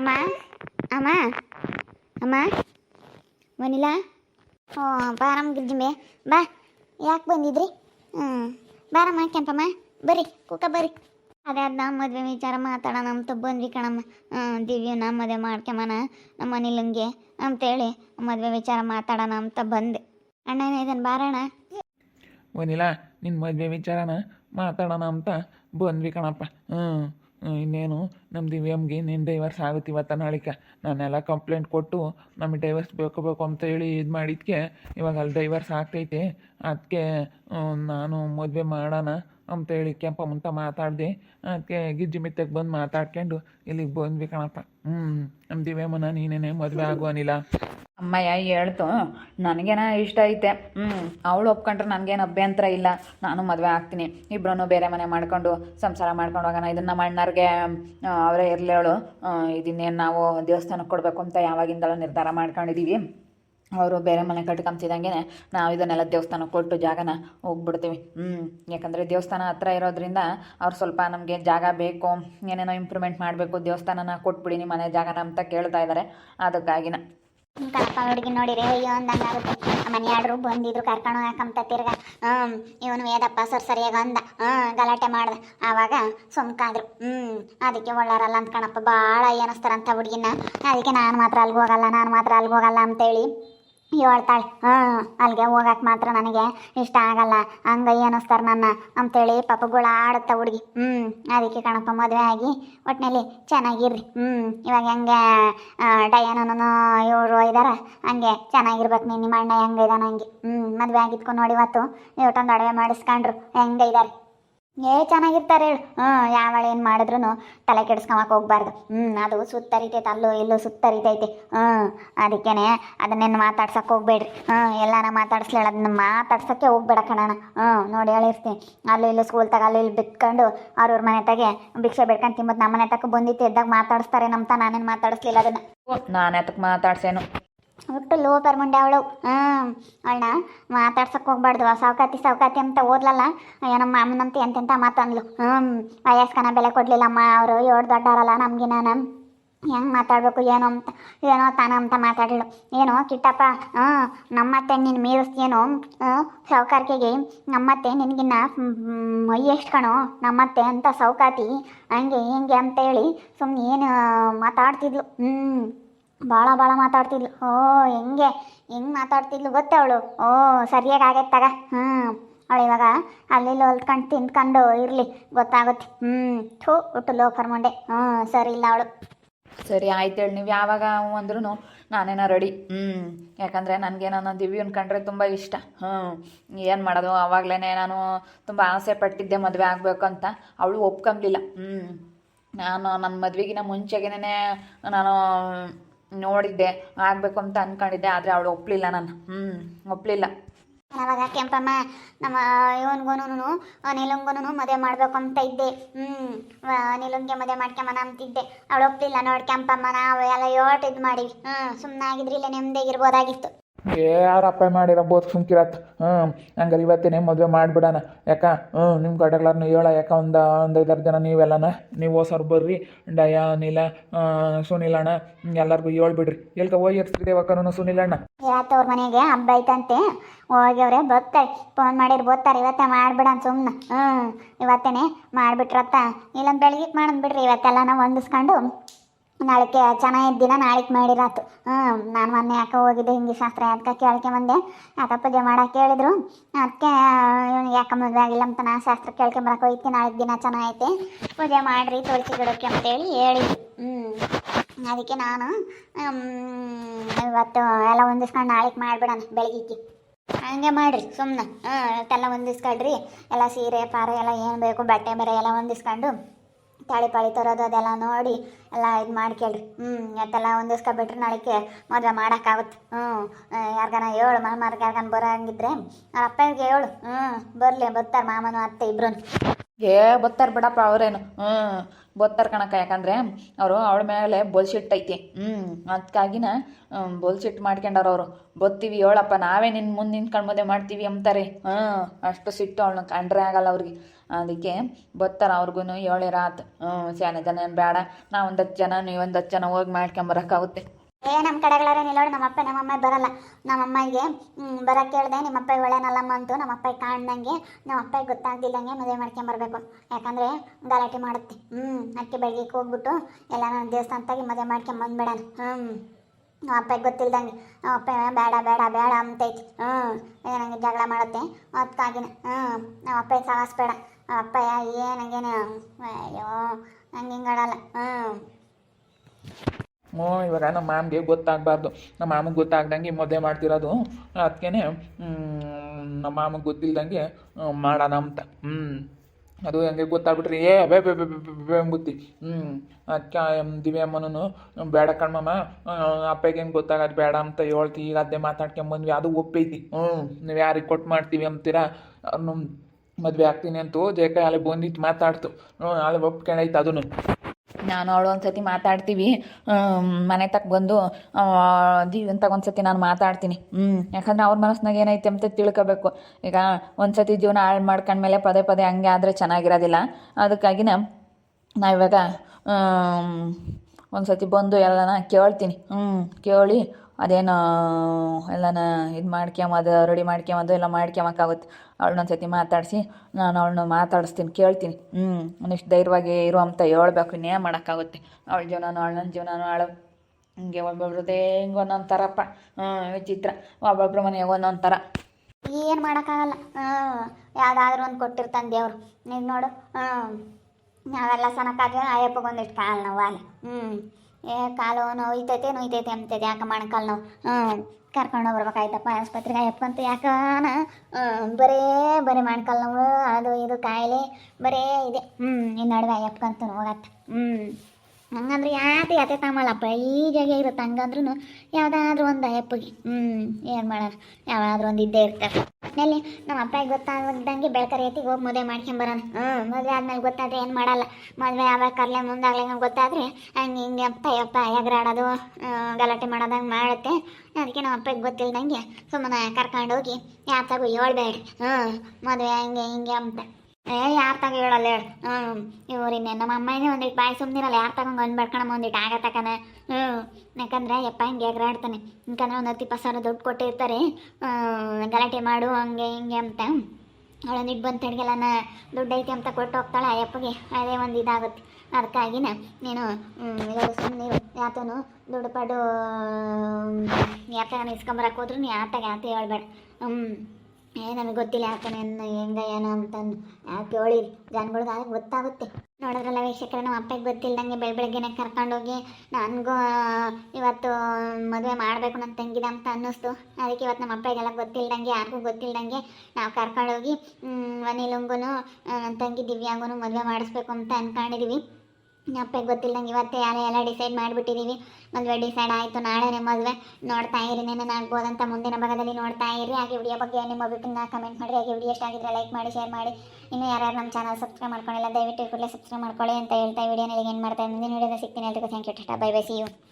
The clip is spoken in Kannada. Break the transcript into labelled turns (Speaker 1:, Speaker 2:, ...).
Speaker 1: ಅಮ್ಮ? ಅಮ್ಮ? ಅಮ್ಮ? ಬನ್ನಿಲ್ಲ ಓ ಬಾರಮ್ಮ ಗಿರ್ಜಿಂಬೆ ಬಾ. ಯಾಕೆ ಬಂದಿದ್ರಿ? ಹ್ಞೂ ಬಾರಮ್ಮ ಕೆಂಪಮ್ಮ ಬರ್ರಿ ಕುಕ್ಕ ಬರ್ರಿ. ಅದೇ ಅದು ನಮ್ಮ ಮದುವೆ ವಿಚಾರ ಮಾತಾಡೋಣ ಅಂತ ಬಂದ್ವಿ ಕಣಮ್ಮ. ಹ್ಞೂ ನಮ್ಮ ಮದುವೆ ಮಾಡ್ಕೊಂಬನ ನಮ್ಮ ಅನಿಲಂಗೆ ಅಂತೇಳಿ ಮದುವೆ ವಿಚಾರ ಮಾತಾಡೋಣ ಅಂತ ಬಂದೆ. ಅಣ್ಣ ಇದನ್ನು ಬಾರಣ್ಣ
Speaker 2: ಒನಿಲ್ಲ ನಿನ್ನ ಮದುವೆ ವಿಚಾರನ ಮಾತಾಡೋಣ ಅಂತ ಬಂದ್ವಿ ಕಣಪ್ಪ. ಹ್ಞೂ ಹ್ಞೂ, ಇನ್ನೇನು ನಮ್ಮ ದಿವ್ಯಮ್ಗೆ ನಿನ್ನ ಡೈವರ್ಸ್ ಆಗುತ್ತೆ ಇವತ್ತು ನಾಳಿಕ. ನಾನೆಲ್ಲ ಕಂಪ್ಲೇಂಟ್ ಕೊಟ್ಟು ನಮಗೆ ಡೈವರ್ಸ್ ಬೇಕು ಬೇಕು ಅಂತ ಹೇಳಿ ಇದು ಮಾಡಿದ್ಕೆ, ಇವಾಗ ಅಲ್ಲಿ ಡೈವರ್ಸ್ ಆಗ್ತೈತೆ. ಅದಕ್ಕೆ ನಾನು ಮದುವೆ ಮಾಡೋಣ ಅಂತೇಳಿ ಕೆಂಪ ಮುಂತ ಮಾತಾಡಿದೆ. ಅದಕ್ಕೆ ಗಿಜ್ಜಿ ಮಿತ್ತಕ್ಕೆ ಬಂದು ಮಾತಾಡ್ಕೊಂಡು ಇಲ್ಲಿಗೆ ಬಂದ್ವಿ ಕಣಪ್ಪ. ಹ್ಞೂ ನಮ್ಮ ದಿವ್ಯಮ್ಮನ ನೀನೇನೆ ಮದುವೆ ಆಗುವನಿಲ್ಲ.
Speaker 3: ಅಮ್ಮಯ್ಯ, ಹೇಳ್ತು, ನನಗೇನ ಇಷ್ಟ ಐತೆ. ಹ್ಞೂ ಅವಳು ಒಪ್ಕೊಂಡ್ರೆ ನನಗೇನು ಅಭ್ಯಂತರ ಇಲ್ಲ. ನಾನು ಮದುವೆ ಆಗ್ತೀನಿ. ಇಬ್ಬರೂ ಬೇರೆ ಮನೆ ಮಾಡ್ಕೊಂಡು, ಸಂಸಾರ ಮಾಡ್ಕೊಂಡು ಹೋಗೋಣ ಇದನ್ನು ನಮ್ಮ ಅಣ್ಣರಿಗೆ ಅವರೇ ಇರಲಿ ಅವಳು. ಇದನ್ನೇನು ನಾವು ದೇವಸ್ಥಾನಕ್ಕೆ ಕೊಡಬೇಕು ಅಂತ ಯಾವಾಗಿಂದಲೂ ನಿರ್ಧಾರ ಮಾಡ್ಕೊಂಡಿದ್ದೀವಿ ಅವರು ಬೇರೆ ಮನೆ ಕಟ್ಕೊಂತಿದ್ದಂಗೆ ನಾವು ಇದನ್ನೆಲ್ಲ ದೇವಸ್ಥಾನಕ್ಕೆ ಕೊಟ್ಟು ಜಾಗನ ಹೋಗ್ಬಿಡ್ತೀವಿ. ಹ್ಞೂ ಯಾಕಂದರೆ ದೇವಸ್ಥಾನ ಹತ್ರ ಇರೋದ್ರಿಂದ ಅವ್ರು ಸ್ವಲ್ಪ ನಮಗೆ ಜಾಗ ಬೇಕು. ಏನೇನೋ ಇಂಪ್ರೂವ್ಮೆಂಟ್ ಮಾಡಬೇಕು. ದೇವಸ್ಥಾನನ ಕೊಟ್ಬಿಡಿ, ನಿಮ್ಮ ಮನೆ ಜಾಗನ ಅಂತ ಕೇಳ್ತಾ ಇದ್ದಾರೆ ಅದಕ್ಕಾಗಿನ
Speaker 1: ಕಣಪ್ಪ ಹುಡುಗಿ ನೋಡಿರಿ, ಅಯ್ಯೋ ಅಂದಂಗಾಗುತ್ತೆ ಮನೆಯಾಡ್ರು ಬಂದಿದ್ರು ಕರ್ಕೊಂಡು ಹಾಕಂತ ತಿರ್ಗ, ಹ್ಮ್, ಇವನು ವೇದಪ್ಪ ಸರ್ ಸರಿಯಾಗ ಅಂದ, ಹ್ಮ್, ಗಲಾಟೆ ಮಾಡ್ದ. ಆವಾಗ ಸುಮ್ಕಾದ್ರು ಹ್ಮ್, ಅದಕ್ಕೆ ಒಳ್ಳಾರಲ್ಲ ಅಂತ ಕಣಪ್ಪ ಭಾಳ ಏನಸ್ತಾರಂತ ಹುಡುಗಿನ. ಅದಕ್ಕೆ ನಾನು ಮಾತ್ರ ಅಲ್ಲಿಗೆ ಹೋಗಲ್ಲ, ನಾನು ಮಾತ್ರ ಅಲ್ಲಿಗೆ ಹೋಗಲ್ಲ ಅಂತೇಳಿ ಹೇಳ್ತಾಳೆ ಹಾಂ ಅಲ್ಲಿಗೆ ಹೋಗಕ್ಕೆ ಮಾತ್ರ ನನಗೆ ಇಷ್ಟ ಆಗಲ್ಲ, ಹಂಗ ಅನ್ನಿಸ್ತಾರೆ ನನ್ನ ಅಂತೇಳಿ ಪಾಪಗಳ ಆಡುತ್ತ ಹುಡುಗಿ. ಹ್ಞೂ ಅದಕ್ಕೆ ಕಣಪ್ಪ ಮದುವೆ ಆಗಿ ಒಟ್ಟಿನಲ್ಲಿ ಚೆನ್ನಾಗಿರ್ರಿ. ಹ್ಞೂ ಇವಾಗ ಹೆಂಗೆ ಡಯಾನನೂ ಇವರು ಇದಾರ, ಹಂಗೆ ಚೆನ್ನಾಗಿರ್ಬೇಕು ನೀನು ನಿಮ್ಮ ಅಣ್ಣ ಹೆಂಗೆ ಇದಾನ ಹಂಗೆ. ಹ್ಞೂ ಮದುವೆ ಆಗಿದ್ಕೊ ನೋಡಿ ಇವತ್ತು, ಇವತ್ತೊಂದು ಅಡುಗೆ ಮಾಡಿಸ್ಕೊಂಡ್ರು, ಹೆಂಗೆ ಇದಾರೆ. ಏ, ಚೆನ್ನಾಗಿರ್ತಾರೆ ಹೇಳು. ಹ್ಞೂ ಯಾವಳು ಏನು ಮಾಡಿದ್ರು ತಲೆ ಕೆಡಿಸ್ಕೊಂಬಕ್ಕೆ ಹೋಗ್ಬಾರ್ದು. ಹ್ಞೂ ಅದು ಸುತ್ತರಿತೈತೆ ಅಲ್ಲೂ ಇಲ್ಲೂ ಸುತ್ತರಿತೈತೆ ಹ್ಞೂ ಅದಕ್ಕೇನೆ ಅದನ್ನೇನು ಮಾತಾಡ್ಸಕ್ಕೆ ಹೋಗ್ಬೇಡ್ರಿ. ಹ್ಞೂ ಎಲ್ಲಾನ ಮಾತಾಡಿಸ್ಲೇಳ ಅದನ್ನ ಮಾತಾಡ್ಸೋಕ್ಕೆ ಹೋಗ್ಬೇಡ ಕಣಣ್ಣ. ಹ್ಞೂ ನೋಡಿ ಹೇಳಿರ್ತೀನಿ. ಅಲ್ಲೂ ಇಲ್ಲೂ ಸ್ಕೂಲ್ ತಗ ಅಲ್ಲಿ ಇಲ್ಲಿ ಬಿತ್ಕೊಂಡು ಅವ್ರವ್ರ ಮನೆ ತಗೆ ಭಿಕ್ಷೆ ಬೇಡ್ಕೊಂಡು ತಿಂಬತ್ತು ನಮ್ಮ ಮನೆ ತಕ್ಕ ಬಂದಿತ್ತು ಇದ್ದಾಗ ಮಾತಾಡಿಸ್ತಾರೆ ನಮ್ತ, ನಾನೇನು ಮಾತಾಡಿಸ್ಲಿಲ್ಲ ಅದನ್ನು.
Speaker 3: ನಾನು ಎತ್ತಕ್ಕೆ ಮಾತಾಡ್ಸೇನು.
Speaker 1: ಒಟ್ಟು ಲೋ ಪರ್ಮುಂಡೆ ಅವಳು. ಹಾಂ ಅವಳನ್ನ ಮಾತಾಡ್ಸಕ್ಕೆ ಹೋಗ್ಬಾರ್ದು. ಸಾವ್ಕಾತಿ ಸಾವ್ಕಾತಿ ಅಂತ ಓದ್ಲಲ್ಲ? ಅಯ್ಯೋ, ನಮ್ಮ ಮಾಮನಂತ ಎಂತೆಂತ ಮಾತಂದ್ಲು ಹ್ಞೂ ವಯಸ್ಕನ ಬೆಲೆ ಕೊಡಲಿಲ್ಲಮ್ಮ ಅವರು. ಏಳು ದೊಡ್ಡವರಲ್ಲ ನಮಗೆ ನಾನು ಹೆಂಗೆ ಮಾತಾಡಬೇಕು, ಏನೋ ಅಂತ, ಏನೋ ತಾನ ಅಂತ ಮಾತಾಡಲು. ಏನೋ, ಕಿಟ್ಟಪ್ಪ ಹ್ಞೂ ನಮ್ಮತ್ತೆ ನೀನು ಮೀರಿಸ್ತೀನೋ ಸಾವುಕಾರಿಕೆಗೆ ನಮ್ಮತ್ತೆ ನಿನಗಿನ್ನ ಎಷ್ಟು ಕಣೋ? ನಮ್ಮತ್ತೆ ಅಂತ ಸೌಕಾತಿ ಹಂಗೆ ಹಿಂಗೆ ಅಂತೇಳಿ ಸುಮ್ಮನೆ ಏನು ಮಾತಾಡ್ತಿದ್ಲು. ಹ್ಞೂ ಭಾಳ ಭಾಳ ಮಾತಾಡ್ತಿದ್ಲು. ಓ, ಹೆಂಗೆ? ಹೆಂಗೆ ಮಾತಾಡ್ತಿದ್ಲು ಗೊತ್ತ ಅವಳು? ಓ, ಸರಿಯಾಗಿ ಆಗೈತೆ ತಗ. ಹ್ಞೂ ಅವಳು ಇವಾಗ ಅಲ್ಲಿ ಹೊಲ್ಕೊಂಡು ತಿಂದ್ಕೊಂಡು ಇರಲಿ. ಗೊತ್ತಾಗುತ್ತೆ. ಹ್ಞೂ ಥೂ ಹುಟ್ಟು ಲೋಫರ್ ಮಂಡೆ. ಹ್ಞೂ ಸರಿ ಇಲ್ಲ ಅವಳು.
Speaker 3: ಸರಿ, ಆಯ್ತು ಹೇಳಿ. ನೀವು ಯಾವಾಗ ಅಂದ್ರೂ ನಾನೇನ ರೆಡಿ ಹ್ಞೂ ಯಾಕಂದರೆ ನನಗೆ ನನ್ನ ದಿವ್ಯನ ಕಂಡ್ರೆ ತುಂಬ ಇಷ್ಟ. ಹ್ಞೂ ಏನು ಮಾಡೋದು? ಆವಾಗಲೇ ನಾನು ತುಂಬ ಆಸೆ ಪಟ್ಟಿದ್ದೆ ಮದುವೆ ಆಗಬೇಕು ಅಂತ. ಅವಳು ಒಪ್ಕೊಂಬ್ಲಿಲ್ಲ. ಹ್ಞೂ ನಾನು ನನ್ನ ಮದುವೆಗಿನ ಮುಂಚೆಗೇ ನಾನು ನೋಡಿದ್ದೆ, ಆಗಬೇಕು ಅಂತ ಅಂದ್ಕೊಂಡಿದ್ದೆ ಆದರೆ ಅವಳು ಒಪ್ಪಲಿಲ್ಲ ನಾನು. ಹ್ಞೂ ಒಪ್ಪಲಿಲ್ಲ
Speaker 1: ಅವಾಗ ಕೆಂಪಮ್ಮ, ನಮ್ಮ ಇವನ್ಗೂನು ನೀಲಂಗೂನು ಮದುವೆ ಮಾಡ್ಬೇಕು ಅಂತ ಇದ್ದೆ. ಹ್ಞೂ ನೀಲಂಗೆ ಮದುವೆ ಮಾಡ್ಕೊಂಬನ ಅಂತಿದ್ದೆ. ಅವಳು ಒಪ್ಲಿಲ್ಲ ನೋಡಿ ಕೆಂಪಮ್ಮ ನಾವು ಎಲ್ಲ ಯೋಟ್ ಇದು ಮಾಡಿವಿ ಹ್ಞೂ ಸುಮ್ಮನೆ ಆಗಿದ್ರೆ ಇಲ್ಲೇ ನೆಮ್ಮದಿಗಿರ್ಬೋದಾಗಿತ್ತು
Speaker 2: ಯಾರಪ್ಪ ಮಾಡಿರಬೋದು ಸುಮ್ಕಿರತ್? ಹ್ಞೂ ಹಂಗಾರೆ ಇವತ್ತೇನೆ ಮದುವೆ ಮಾಡಿಬಿಡೋಣ. ಯಾಕ? ಹ್ಞೂ ನಿಮ್ಮ ಕಡೆಗಳನ್ನ ಹೇಳ. ಯಾಕ ಒಂದು ಒಂದು ಐದಾರು ಜನ ನೀವೆಲ್ಲನ? ನೀವು ಹೋಸರ್ ಬರ್ರಿ. ಡಯ ಅನಿಲ ಸುನಿಲಣ್ಣ ಎಲ್ಲರಿಗೂ ಹೇಳ್ಬಿಡ್ರಿ ಎಲ್ಕ ಹೋಗಿರ್ತೀರಿ ಅಕ್ಕನೂ ಸುನಿಲಣ್ಣ
Speaker 1: ಯಾತವ್ರ ಮನೆಗೆ ಹಬ್ಬ ಐತಂತೆ ಹೋಗ್ಯವ್ರೆ ಬರ್ತಾರೆ ಫೋನ್ ಮಾಡಿರ್ ಬರ್ತಾರೆ ಇವತ್ತೇ ಮಾಡ್ಬಿಡಣ ಸುಮ್ಮನೆ ಹ್ಞೂ ಇವತ್ತೇನೆ ಮಾಡಿಬಿಟ್ರತ್ತ. ಇಲ್ಲ ಬೆಳಗ್ಗೆ ಮಾಡೋದು ಬಿಡ್ರಿ. ಇವತ್ತೆಲ್ಲ ನಾವು ಹೊಂದಿಸ್ಕೊಂಡು. ನಾಳೆಗೆ ಚೆನ್ನಾಗಿದ್ದ ದಿನ ನಾಳೆಗೆ ಮಾಡಿರಾತು. ಹ್ಞೂ ನಾನು ಮೊನ್ನೆ ಯಾಕೆ ಹೋಗಿದ್ದೆ, ಹಿಂಗೆ ಶಾಸ್ತ್ರ ಅದಕ್ಕೆ ಕೇಳ್ಕೊಂಬಂದೆ ಯಾಕೆ ಪೂಜೆ ಮಾಡಕ್ಕೆ ಹೇಳಿದ್ರು. ಅದಕ್ಕೆ ಯಾಕೆ ಮದುವೆ ಆಗಿಲ್ಲ ಅಂತ ನಾನು ಶಾಸ್ತ್ರ ಕೇಳ್ಕೊಂಬರಕ್ಕೆ ಹೋಯ್ತಿ ನಾಳೆ ದಿನ ಚೆನ್ನಾಗೈತೆ ಪೂಜೆ ಮಾಡಿರಿ, ತುಳಸಿ ಗಿಡಕ್ಕೆ ಅಂತೇಳಿ ಹೇಳಿ. ಹ್ಞೂ ಅದಕ್ಕೆ ನಾನು ಇವತ್ತು ಎಲ್ಲ ಹೊಂದಿಸ್ಕೊಂಡು ನಾಳೆಗೆ ಮಾಡಿಬಿಡೋಣ ಬೆಳಗ್ಗೆ ಹಂಗೆ ಮಾಡಿರಿ ಸುಮ್ಮನೆ ಹಾಂ ಎಲ್ಲ ಹೊಂದಿಸ್ಕೊಳ್ರಿ. ಎಲ್ಲ ಸೀರೆ, ಪಾರೆ ಎಲ್ಲ ಏನು ಬೇಕು, ಬಟ್ಟೆ, ಬೇರೆ ಎಲ್ಲ ಹೊಂದಿಸ್ಕೊಂಡು ತಾಳಿ ಪಾಳಿ ತರೋದು ಅದೆಲ್ಲ ನೋಡಿ ಎಲ್ಲ ಇದು ಮಾಡ್ಕೇಳ್ರಿ. ಹ್ಞೂ ಇವತ್ತೆಲ್ಲ ಬಿಟ್ರೆ ನಾಳೆಗೆ ಮದುವೆ ಮಾಡೋಕ್ಕಾಗುತ್ತೆ. ಹ್ಞೂ ಯಾರ್ಗಾನ ಹೇಳು ಮಾಮಾರ್ಗೆ ಯಾರ್ಗಾನ ಬರೋಂಗಿದ್ರೆ ಅವ್ರ ಅಪ್ಪಗೆ ಹೇಳು. ಹ್ಞೂ ಬರಲಿ, ಬರ್ತಾರೆ ಮಾಮನು, ಅತ್ತೆ ಇಬ್ರು
Speaker 3: ಏ, ಬತ್ತಾರ ಬಿಡಪ್ಪ ಅವರೇನು? ಹ್ಞೂ ಬತ್ತಾರ ಕಣಕ್ಕ, ಯಾಕಂದರೆ ಅವರು ಅವಳ ಮೇಲೆ ಬೊಲ್ಸಿಟ್ ಐತಿ. ಹ್ಞೂ ಅದಕ್ಕಾಗಿನ ಬೊಲ್ಸಿಟ್ ಮಾಡ್ಕೊಂಡವ್ರು ಅವರು. ಬತ್ತೀವಿ, ಹೇಳಪ್ಪ, ನಾವೇ ನಿನ್ನ ಮುಂದೆ ನಿಂತ್ಕೊಂಡು ಮದುವೆ ಮಾಡ್ತೀವಿ ಅಂತಾರೆ. ಹಾಂ ಅಷ್ಟು ಸಿಟ್ಟು ಅವಳನ್ನ ಕಂಡ್ರೆ ಆಗಲ್ಲ ಅವ್ರಿಗೆ. ಅದಕ್ಕೆ ಬತ್ತಾರ ಅವ್ರಿಗೂ ಹೇಳಿರಾತು ಹ್ಞೂ ಸ್ಯಾನೆ ಜನ ಏನ್ ಬೇಡ ನಾ ಒಂದು ನೀವೊಂದು ಹತ್ತು ಜನ ನೀವೊಂದು ಹತ್ತು ಜನ ಹೋಗಿ ಮಾಡ್ಕೊಂಬರಕ್ಕಾಗುತ್ತೆ.
Speaker 1: ಏ ನಮ್ಮ ಕಡೆಗಳಾರ ನಿಲ್ಲೋಡು ನಮ್ಮಪ್ಪ, ನಮ್ಮಮ್ಮ ಬರಲ್ಲ. ನಮ್ಮಮ್ಮಗೆ ಬರಕ್ಕೆ ಹೇಳ್ದೆ, ನಿಮ್ಮಪ್ಪ ಒಳ್ಳೆನಲ್ಲಮ್ಮ ಅಂತು, ನಮ್ಮಪ್ಪ ಕಾಣ್ದಂಗೆ, ನಮ್ಮಪ್ಪ ಗೊತ್ತಾಗ್ದಿಲ್ಲಂಗೆ ಮದುವೆ ಮಾಡ್ಕೊಂಬರ್ಬೇಕು ಯಾಕಂದರೆ ಗಲಾಟೆ ಮಾಡುತ್ತೆ. ಹ್ಞೂ ಅದಕ್ಕೆ ಬೆಳಗ್ಗೆ ಹೋಗ್ಬಿಟ್ಟು ಎಲ್ಲ ನಾನು ದೇವಸ್ಥಾನದಾಗಿ ಮದುವೆ ಮಾಡ್ಕೊಂಬಂದ್ಬೇಡ ಹ್ಞೂ ನಮ್ಮ ಅಪ್ಪಗೆ ಗೊತ್ತಿಲ್ದಂಗೆ ನಮ್ಮ ಅಪ್ಪ ಬೇಡ ಬೇಡ ಬೇಡ ಅಂತೈತಿ. ಹ್ಞೂ ನನಗೆ ಜಗಳ ಮಾಡುತ್ತೆ ಅದಕ್ಕಾಗಿನ ಹ್ಞೂ ನಮ್ಮ ಅಪ್ಪ ಸಾಗಿಸ್ಬೇಡ ನಮ್ಮ ಅಪ್ಪ ಏನಂಗೇನು ಅಯ್ಯೋ ಹಂಗೆ ಹಿಂಗೆ ಆಡಲ್ಲ ಹ್ಞೂ
Speaker 2: ಹ್ಞೂ, ಇವಾಗ ನಮ್ಮ ಮಾಮ್ಗೆ ಗೊತ್ತಾಗಬಾರ್ದು. ನಮ್ಮ ಮಾಮಗೆ ಗೊತ್ತಾಗ್ದಂಗೆ ಮದುವೆ ಮಾಡ್ತಿರೋದು. ಅದಕ್ಕೇ ನಮ್ಮ ಮಾಮಗೆ ಗೊತ್ತಿಲ್ದಂಗೆ ಮಾಡೋಣ ಅಂತ. ಹ್ಞೂ ಅದು ಹಂಗೆ ಗೊತ್ತಾಗ್ಬಿಟ್ರಿ, ಏ, ಬೇ ಬೇ ಬೇ ಬೇ ಹ್ಮ್. ಹ್ಞೂ ಅದಕ್ಕೆ ದಿವ್ಯಮ್ಮನೂ ಬೇಡ ಕಣ್ಮಮ್ಮ ಅಪ್ಪಗೆ ಹೆಂಗೆ ಗೊತ್ತಾಗೋದು ಬೇಡ ಅಂತ ಹೇಳ್ತಿ, ಈಗ ಅದೇ ಮಾತಾಡ್ಕೊಂಬಂದ್ವಿ ಅದು ಒಪ್ಪೈತಿ. ಹ್ಞೂ ನೀವು ಯಾರಿಗೆ ಕೊಟ್ಟು ಮಾಡ್ತೀವಿ ಅಂತೀರಾ? ಅವ್ರನ್ನ ಮದುವೆ ಆಗ್ತೀನಿ ಅಂತೂ, ಜಯಕಾಯಿ ಅಲ್ಲಿ ಬಂದಿತ್ತು ಮಾತಾಡ್ತು. ಹ್ಞೂ ಅಲ್ಲಿ ಒಪ್ಕೊಂಡೈತೆ ಅದನ್ನು
Speaker 3: ನಾನು ಅವಳು ಒಂದ್ಸತಿ ಮಾತಾಡ್ತೀವಿ. ಮನೆ ತಕ್ಕ ಬಂದು ಅಂತ ಒಂದ್ಸತಿ ನಾನು ಮಾತಾಡ್ತೀನಿ. ಹ್ಞೂ ಯಾಕಂದ್ರೆ ಅವ್ರ ಮನಸ್ಸಿನಾಗ ಏನೈತೆ ಅಂತ ತಿಳ್ಕೊಬೇಕು. ಈಗ ಒಂದ್ಸತಿ ಜೀವನ ಹಾಳು ಮಾಡ್ಕೊಂಡ್ಮೇಲೆ ಪದೇ ಪದೇ ಹಂಗೆ ಆದರೆ ಚೆನ್ನಾಗಿರೋದಿಲ್ಲ. ಅದಕ್ಕಾಗಿನ ನಾವಿವಾಗ ಒಂದ್ಸತಿ ಬಂದು ಎಲ್ಲನ ಕೇಳ್ತೀನಿ. ಹ್ಞೂ ಕೇಳಿ ಅದೇನು ಎಲ್ಲನ ಇದು ಮಾಡ್ಕೊಂಬದು ರೆಡಿ ಮಾಡ್ಕೊಂಬದು ಎಲ್ಲ ಮಾಡ್ಕೊಂಬಕ್ಕಾಗುತ್ತೆ ಅವಳನ್ನೊಂದು ಒಂದ್ಸತಿ ಮಾತಾಡಿಸಿ, ನಾನು ಅವಳನ್ನ ಮಾತಾಡಿಸ್ತೀನಿ, ಕೇಳ್ತೀನಿ. ಹ್ಞೂ ಒಂದಿಷ್ಟು ಧೈರ್ಯವಾಗಿ ಇರು ಅಂತ ಹೇಳ್ಬೇಕು, ಇನ್ನೇನು ಮಾಡೋಕ್ಕಾಗುತ್ತೆ. ಅವಳ ಜೀವನನೂ ಅವಳ ನನ್ನ ಜೀವನನೂ ಅಳು ಹಿಂಗೆ ಒಬ್ಬೊಬ್ರದೇ ಹಿಂಗೆ ಒಂದೊಂದು ಥರಪ್ಪ ವಿಚಿತ್ರ. ಒಬ್ಬೊಬ್ರ ಮನೆಯಾಗ ಒಂದೊಂದು ಥರ
Speaker 1: ಏನು ಮಾಡೋಕ್ಕಾಗಲ್ಲ. ಯಾವುದಾದ್ರೂ ಒಂದು ಕೊಟ್ಟಿರ್ತಾನೆ ದೇವ್ರು ನೀವು ನೋಡು ನಾವೆಲ್ಲ ಸನಕ್ಕಾಗಿ ಅಯ್ಯಪ್ಪಗೆ ಒಂದಿಷ್ಟು ಕಾಲು ನೋವು ಅಲ್ಲಿ. ಹ್ಞೂ ಏ, ಕಾಲು ನೋಯ್ತೈತೆ ನೋಯ್ತೈತೆ ಅಂತೈತೆ ಯಾಕೆ ಮೊಣಕಾಲು ನೋವು? ಹ್ಞೂ ಕರ್ಕೊಂಡು ಬರ್ಬೇಕಾಯ್ತಪ್ಪ ಆಸ್ಪತ್ರೆಗೆ ಎಪ್ಪಂತ ಯಾಕಾನ? ಬರೇ, ಬರೀ ಮೊಣಕಾಲು ನೋವು, ಅದು ಇದು ಕಾಯಿಲೆ, ಬರೇ ಇದೆ. ಹ್ಞೂ ಈ ನಡುವೆ ಅಯ್ಯಪ್ಪಂತ ಹೋಗತ್ತೆ ಹ್ಞೂ ಹಂಗಂದ್ರೆ ಯಾತೆ ಯಾತೆ ಈ ಜಾಗ ಇರುತ್ತೆ ಹಂಗಂದ್ರೂ ಯಾವುದಾದ್ರೂ ಒಂದು ಅಯ್ಯಪ್ಪಗೆ. ಹ್ಞೂ ಏನು ಮಾಡೋಣ ಯಾವಾದ್ರೂ ಒಂದು ಇದ್ದೇ ಇರ್ತಾರೆ. ಒಟ್ನಲ್ಲಿ ನಮ್ಮ ಅಪ್ಪಗೆ ಗೊತ್ತಾಗ್ದಂಗೆ ಬೆಳ್ಕರಿ ಎತ್ತಿಗೆ ಹೋಗಿ ಮದುವೆ ಮಾಡ್ಕೊಂಬರೋಣ. ಹ್ಞೂ ಮದುವೆ ಆದ್ಮೇಲೆ ಗೊತ್ತಾದ್ರೆ ಏನು ಮಾಡಲ್ಲ. ಮದುವೆ ಯಾವಾಗ ಕರ್ಲೆ ಮುಂದಾಗ್ಲೇ ಗೊತ್ತಾದರೆ ಹಂಗೆ ಹಿಂಗೆ ಅಪ್ಪ ಅಪ್ಪ ಎಗರಾಡೋದು ಗಲಾಟೆ ಮಾಡೋದಂಗೆ ಮಾಡುತ್ತೆ. ಅದಕ್ಕೆ ನಮ್ಮ ಅಪ್ಪಗೆ ಗೊತ್ತಿಲ್ದಂಗೆ ಸುಮ್ಮನೆ ಕರ್ಕೊಂಡೋಗಿ ಯಾತಾಗೂ ಹೇಳ್ಬೇಡ್ರಿ. ಹ್ಞೂ ಮದುವೆ ಹಂಗೆ ಹಿಂಗೆ ಅಂತ. ಏ, ಯಾರು ತಗ ಹೇಳಲ್ಲ ಹೇಳು. ಹ್ಞೂ ಇನ್ನೇ ನಮ್ಮ ಅಮ್ಮನೇ ಒಂದಿಟ್ಟು ಬಾಯಿ ಸುಮ್ಮನಿರಲ್ಲ ಯಾರು ತಗೊಂಡು ಒಂದು ಬಡ್ಕೊಳಮ್ಮ ಒಂದಿಟ್ಟು ಆಗ ತಕನ. ಹ್ಞೂ ಯಾಕಂದ್ರೆ ಯಪ್ಪ ಹಿಂಗೆ ಎಗರಾಡ್ತಾನೆ ಯಾಕಂದ್ರೆ ಒಂದು ಹತ್ತು ಇಪ್ಪತ್ತು ಸಾವಿರ ದುಡ್ಡು ಕೊಟ್ಟಿರ್ತಾರೆ. ಗಲಾಟೆ ಮಾಡು, ಹಂಗೆ, ಹಿಂಗೆ ಅಂತ. ಅವಳೊಂದಿಟ್ಟು ಬಂದು ತಡ್ಗೆಲ್ಲನ ದುಡ್ಡು ಐತೆ ಅಂತ ಕೊಟ್ಟು ಹೋಗ್ತಾಳೆ ಅಯ್ಯಪ್ಪಗೆ ಅದೇ ಒಂದು ಇದಾಗುತ್ತೆ. ಅದಕ್ಕಾಗಿನ ನೀನು ಸುಮ್ಮನೆ ಯಾತನು ದುಡ್ಡು ಪಡು ಯಾತಾಗ ಇಸ್ಕೊಂಬರಕ್ಕೆ ಹೋದ್ರು ನೀ ಯಾತಾಗ ಯಾತ ಹೇಳ್ಬೇಡ. ಹ್ಞೂ ಏ, ನನಗೆ ಗೊತ್ತಿಲ್ಲ ಯಾಕೆ ನನ್ನ ಹೆಂಗ, ಏನೋ ಅಂತಂದು ಯಾಕೆ ಹೇಳಿರಿ ಜನಗಳ್ಗೆ ಗೊತ್ತಾಗುತ್ತೆ. ನೋಡಿದ್ರಲ್ಲ ವೀಕ್ಷಕರೇ ನಮ್ಮ ಅಪ್ಪಗೆ ಗೊತ್ತಿಲ್ಲದಂಗೆ ಬೆಳ ಬೆಳಗ್ಗೆನೆ ಕರ್ಕೊಂಡೋಗಿ ನನಗೂ ಇವತ್ತು ಮದುವೆ ಮಾಡಬೇಕು ನನ್ನ ತಂಗಿದೆ ಅಂತ ಅನ್ನಿಸ್ತು. ಅದಕ್ಕೆ ಇವತ್ತು ನಮ್ಮ ಅಪ್ಪಗೆಲ್ಲ ಗೊತ್ತಿಲ್ಲದಂಗೆ ಯಾರಿಗೂ ಗೊತ್ತಿಲ್ಲದಂಗೆ ನಾವು ಕರ್ಕೊಂಡೋಗಿ ವನಿಲುಂಗೂ ನನ್ನ ತಂಗಿ ದಿವ್ಯಾಂಗೂ ಮದುವೆ ಮಾಡಿಸ್ಬೇಕು ಅಂತ ಅಂದ್ಕೊಂಡಿದ್ದೀವಿ ಅಪ್ಪಗೆ ಗೊತ್ತಿಲ್ಲದಂಗೆ ಇವತ್ತೇ ಎಲ್ಲ ಎಲ್ಲ ಡಿಸೈಡ್ ಮಾಡಿಬಿಟ್ಟಿದ್ದೀವಿ ಮದುವೆ ಡಿಸೈಡ್ ಆಯಿತು. ನಾಳೆನೇ ಮದುವೆ. ನೋಡ್ತಾ ಇರಿ ಆಗ್ಬೋದಂತ ಮುಂದಿನ ಭಾಗದಲ್ಲಿ ನೋಡ್ತಾ ಇರಿ. ಹಾಗೆ ವಿಡಿಯೋ ಬಗ್ಗೆ ನಿಮ್ಮ ಅಭಿಪ್ರಾಯ ಕಮೆಂಟ್ ಮಾಡಿ, ಹಾಗೆ ವಿಡಿಯೋ ಆಗಿದ್ರೆ ಲೈಕ್ ಮಾಡಿ ಶೇರ್ ಮಾಡಿ. ಇನ್ನು ಯಾರ್ಯಾರು ನಮ್ಮ ಚಾನಲ್ ಸಬ್ಸ್ಕ್ರೈಬ್ ಮಾಡ್ಕೊಂಡಿಲ್ಲ, ದಯವಿಟ್ಟು ಕೂಡಲೇ ಸಬ್ಸ್ಕ್ರೈಬ್ ಮಾಡ್ಕೊಳ್ಳಿ ಅಂತ ಹೇಳ್ತಾ ವಿಡಿಯೋನಲ್ಲಿ ಏನು ಮಾಡ್ತಾ ಮುಂದಿನ ವಿಡಿಯೋದ ಸಿಗ್ತೀನಿ ಎಲ್ರಿಗೂ. Thank you tata bye bye see you